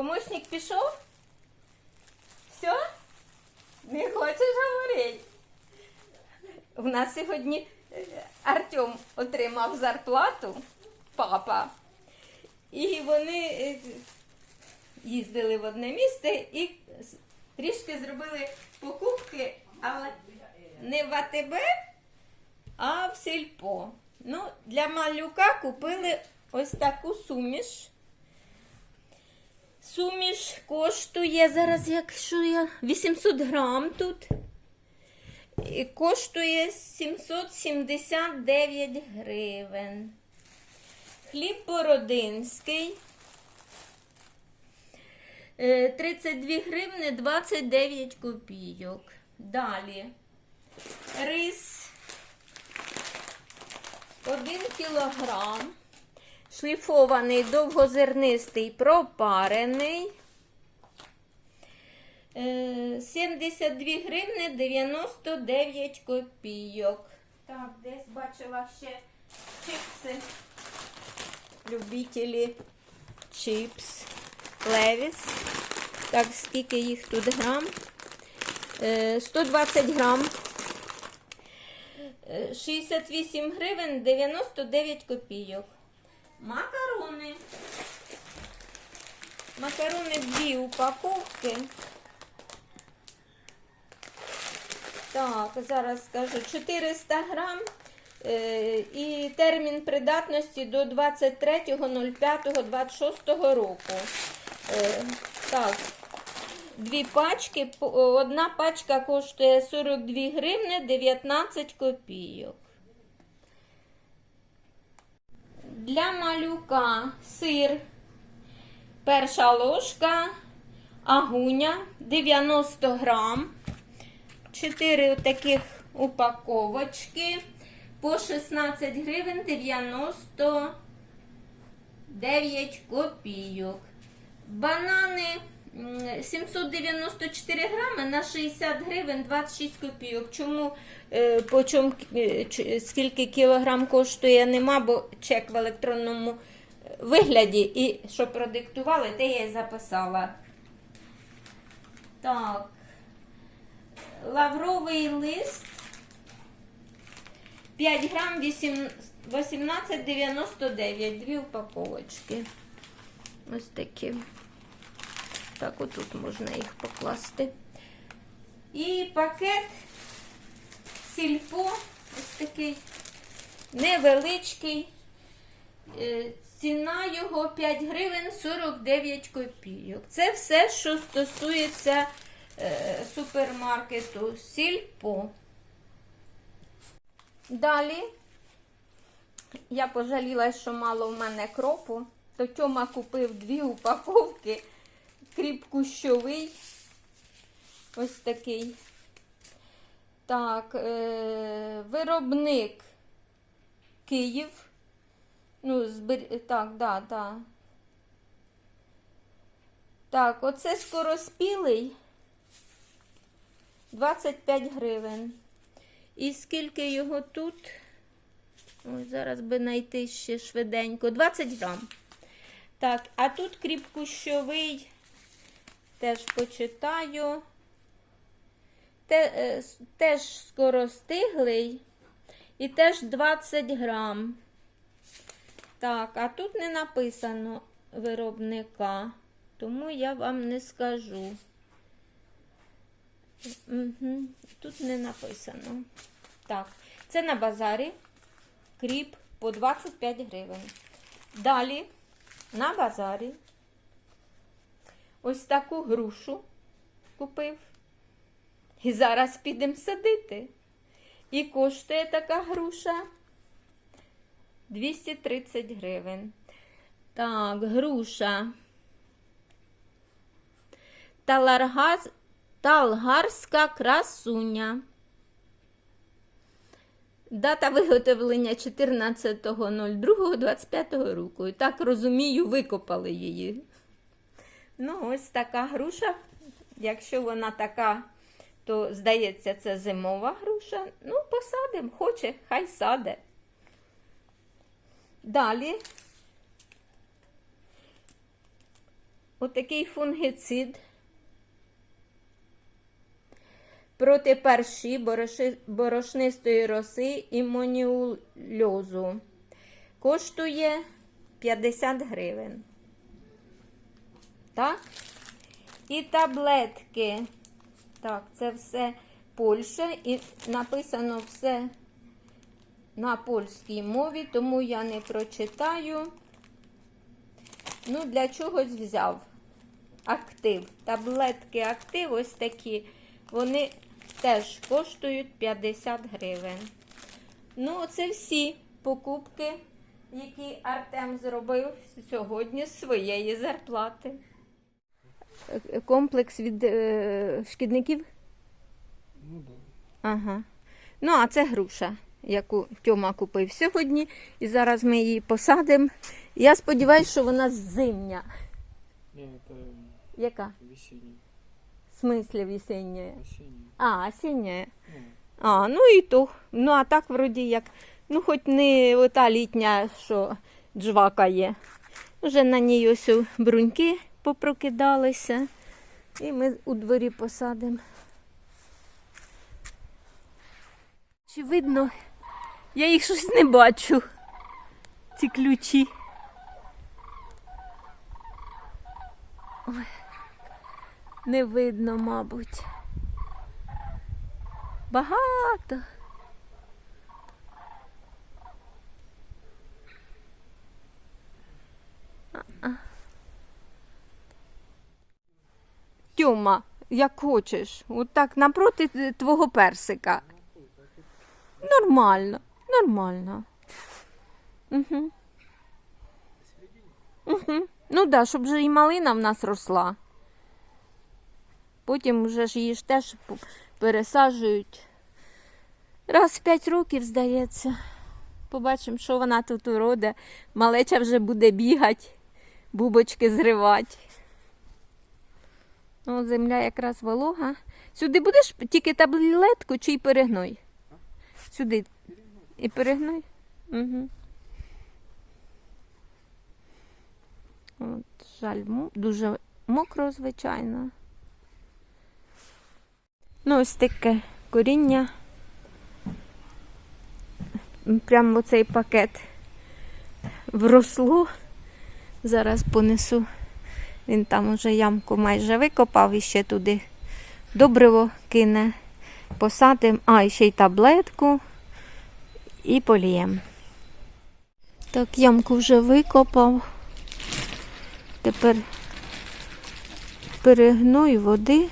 Помощник пішов? Все? Не хочеш говорити? У нас сьогодні е, Артем отримав зарплату, папа. І вони е, їздили в одне місце і трішки зробили покупки, але не в АТБ, а в сільпо. Ну, для малюка купили ось таку суміш. Суміш коштує зараз, якщо я 800 грам тут. І коштує 779 гривень. Хліб бородинський. Е, 32 гривни 29 копійок. Далі. Рис 1 кілограм. Шліфований довгозернистий пропарений. Е, 72 гривни 99 копійок. Так, десь бачила ще чипси. Любителі чипс. Левіс. Так, скільки їх тут грам? Е, 120 грам. Е, 68 гривень 99 копійок. Макарони. Макарони дві упаковки. Так, зараз скажу 400 грам. Е, і термін придатності до 23.05.26 року. Е, так, дві пачки. Одна пачка коштує 42 гривни 19 копійок. Для малюка сир. Перша ложка, агуня 90 грам. 4 таких упаковочки по 16 гривень 99 копійок. Банани 794 грами на 60 гривень 26 копійок. Чому е, по чому, е, скільки кілограм коштує, нема, бо чек в електронному вигляді. І що продиктували, те я й записала. Так. Лавровий лист 5 грам 18,99. Дві упаковочки. Ось такі. Так, отут можна їх покласти. І пакет сільпо, ось такий невеличкий. Е, Ціна його 5 гривень 49 копійок. Це все, що стосується е, супермаркету Сільпо. Далі я пожаліла, що мало в мене кропу, то Тьома купив дві упаковки. Кріп кущовий. Ось такий. Так, е, виробник Київ. Ну, збер... так, да, да. Так, оце скороспілий 25 гривень. І скільки його тут? Ой, зараз би знайти ще швиденько. 20 грам. Так, а тут кріп кущовий, теж почитаю. Е, теж скоростиглий. І теж 20 грам. Так, а тут не написано виробника, тому я вам не скажу. Угу. Тут не написано. Так, це на базарі. Кріп по 25 гривень. Далі на базарі ось таку грушу купив. І зараз підемо садити. І коштує така груша 230 гривень. Так, груша. Таларгаз... Талгарська красуня. Дата виготовлення 14.02.25 року. І так розумію, викопали її. Ну, ось така груша. Якщо вона така, то здається, це зимова груша. Ну, посадимо, хоче, хай саде. Далі отакий фунгицид проти бороши- борошнистої роси і моніульозу. Коштує 50 гривень. Так? І таблетки. Так, це все Польща і написано все на польській мові, тому я не прочитаю. Ну, для чогось взяв. Актив. Таблетки актив, ось такі. Вони теж коштують 50 гривень. Ну, це всі покупки, які Артем зробив сьогодні з своєї зарплати. Комплекс від е, шкідників? Ну да. Ага. Ну, а це груша, яку Тьома купив сьогодні. І зараз ми її посадимо. Я сподіваюся, що вона зимня. Не, это Яка? весенний. В смислі? Осенний. А, осіння. Ну, А, ну і то. Ну, а так вроді як. Ну, хоч не ота літня, що джвака є. Вже на ній ось у бруньки попрокидалися. І ми у дворі посадимо. Чи видно? Я їх щось не бачу. Ці ключі. Ой, не видно, мабуть. Багато. Тьома, як хочеш, от так напроти твого персика. Нормально, нормально. Угу. Угу. Ну так, да, щоб же і малина в нас росла. Потім вже ж її ж теж пересаджують. Раз в п'ять років, здається. Побачимо, що вона тут уроде. Малеча вже буде бігати, бубочки зривати. О, земля якраз волога. Сюди будеш тільки таблетку чи й перегной? Сюди. І перегной? Угу. От, жаль, дуже мокро, звичайно. Ну, ось таке коріння. Прямо оцей пакет вросло. Зараз понесу. Він там уже ямку майже викопав і ще туди добриво кине. Посадимо, а, і ще й таблетку і поліємо. Так, ямку вже викопав. Тепер перегной води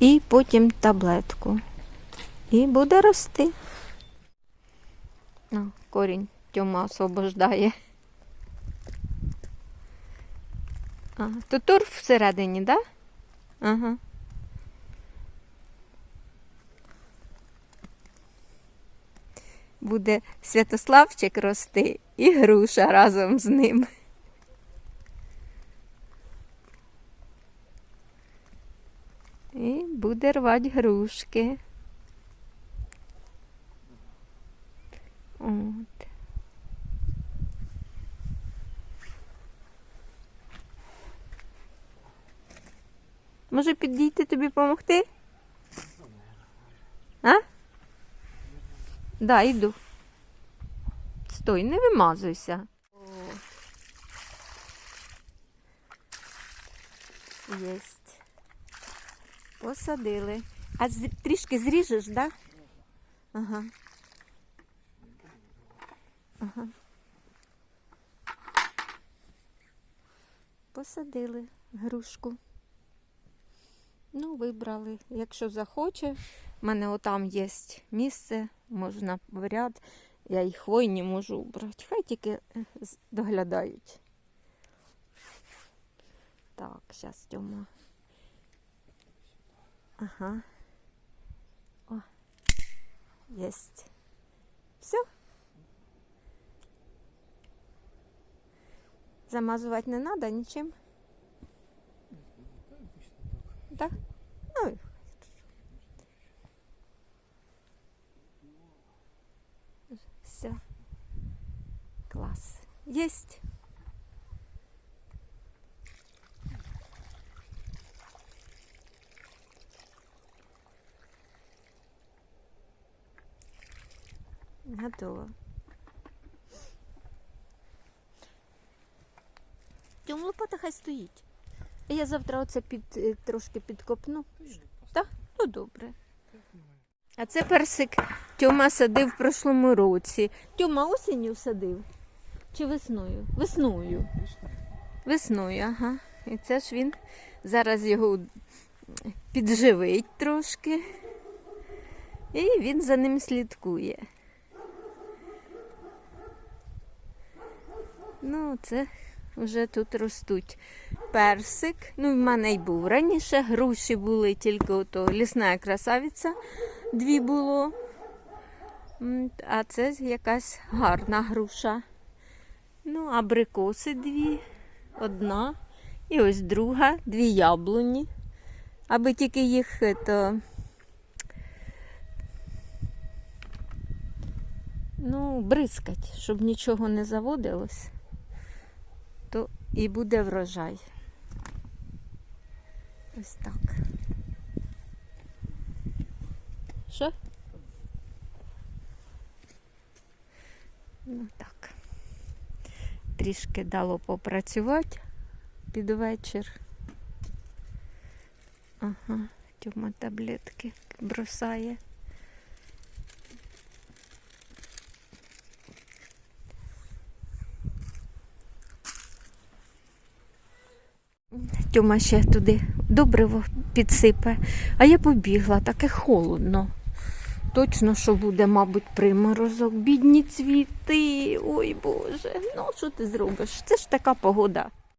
і потім таблетку. І буде рости. Корінь Тьома освобождає. А, то торф всередині, так? Да? Ага. Буде Святославчик рости і груша разом з ним. І буде рвати грушки. От. Може підійти тобі допомогти? А? Да, йду. Стой, не вимазуйся. Єсть. Посадили. А трішки зріжеш, так? Да? Ага. Ага. Посадили грушку. Ну, вибрали. Якщо захоче, в мене отам є місце, можна в ряд. Я і хвойні можу убрати. Хай тільки е, доглядають. Так, зараз Тьома. Ага. О, єсть. Все. Замазувати не треба нічим. Да. А. Ну, Все. Класс. Есть. Готово. Цьому лопата хай стоїть. Я завтра оце під, е, трошки підкопну. Так? Ну добре. А це персик Тьома садив в прошлому році. Тьома осінню садив? Чи весною? Весною. Весною, ага. І це ж він зараз його підживить трошки. І він за ним слідкує. Ну, це вже тут ростуть персик. Ну, в мене й був раніше. Груші були, тільки ото лісна красавиця дві було. А це якась гарна груша. Ну, абрикоси дві, одна. І ось друга, дві яблуні. Аби тільки їх ето, ну, бризкать, щоб нічого не заводилось, то і буде врожай. Ось так. Що? Ну так. Трішки дало попрацювати під вечір. Ага, Тьома таблетки бросає. Тьома ще туди добриво підсипе, а я побігла, таке холодно. Точно, що буде, мабуть, приморозок. Бідні цвіти. Ой Боже, ну що ти зробиш? Це ж така погода.